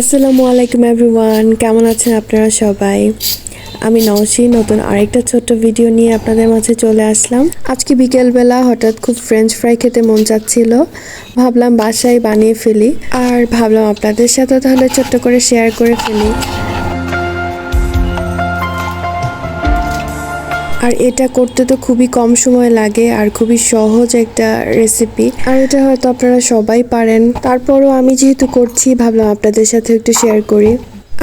আসসালামু আলাইকুম এভরিওয়ান, কেমন আছেন আপনারা সবাই? আমি নওশি, নতুন আরেকটা ছোট্ট ভিডিও নিয়ে আপনাদের মাঝে চলে আসলাম। আজকে বিকেলবেলা হঠাৎ খুব ফ্রেঞ্চ ফ্রাই খেতে মন চাচ্ছিল। ভাবলাম বাসায় বানিয়ে ফেলি। আর ভাবলাম আপনাদের সাথে তাহলে ছোট্ট করে শেয়ার করে ফেলি। আর এটা করতে তো খুবই কম সময় লাগে আর খুবই সহজ একটা রেসিপি আর এটা হয়তো আপনারা সবাই পারেন। তারপরও আমি যেহেতু করছি, ভাবলাম আপনাদের সাথে একটু শেয়ার করি।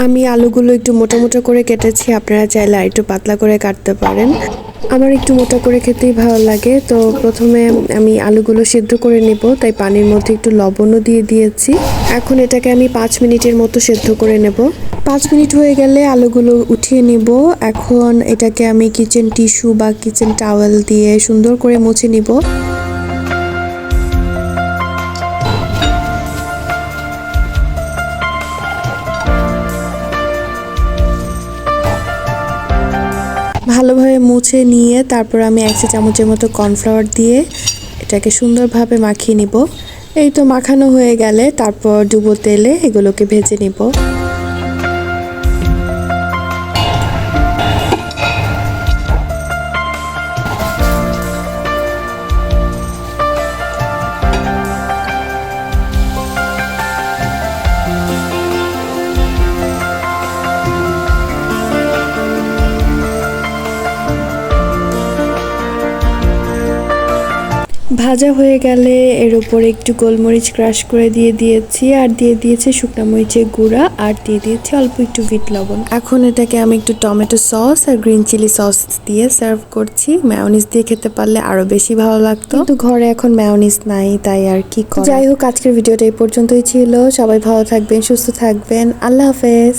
আমি আলুগুলো একটু মোটা মোটা করে কেটেছি, আপনারা চাইলে আর একটু পাতলা করে কাটতে পারেন। আমার একটু মোটা করে খেতেই ভালো লাগে। তো প্রথমে আমি আলুগুলো সেদ্ধ করে নেব, তাই পানির মধ্যে একটু লবণও দিয়ে দিয়েছি। এখন এটাকে আমি পাঁচ মিনিটের মতো সেদ্ধ করে নেব। পাঁচ মিনিট হয়ে গেলে আলুগুলো উঠিয়ে নিব। এখন এটাকে আমি কিচেন টিস্যু বা কিচেন টাওয়েল দিয়ে সুন্দর করে মুছে নিব। ভালোভাবে মুছে নিয়ে তারপর আমি এক চা চামচের মতো কর্নফ্লাওয়ার দিয়ে এটাকে সুন্দরভাবে মাখিয়ে নিব। এই তো মাখানো হয়ে গেলে তারপর ডুবো তেলে এগুলোকে ভেজে নিব। ভাজা হয়ে গেলে এর উপরে একটু গোলমরিচ ক্রাশ করে দিয়ে দিয়েছি আর দিয়ে দিয়েছি শুকনা মরিচের গুঁড়া আর দিয়ে দিয়েছি অল্প একটু বিট লবণ। এখন এটাকে আমি একটু টমেটো সস আর গ্রিন চিলি সস দিয়ে সার্ভ করছি। ম্যায়োনিজ দিয়ে খেতে পারলে আরও বেশি ভালো লাগতো। কিন্তু ঘরে এখন ম্যায়োনিজ নাই তাই আর কি করা? যাই হোক আজকের ভিডিওটা এই পর্যন্তই ছিল। সবাই ভালো থাকবেন সুস্থ থাকবেন। আল্লাহ হাফেজ।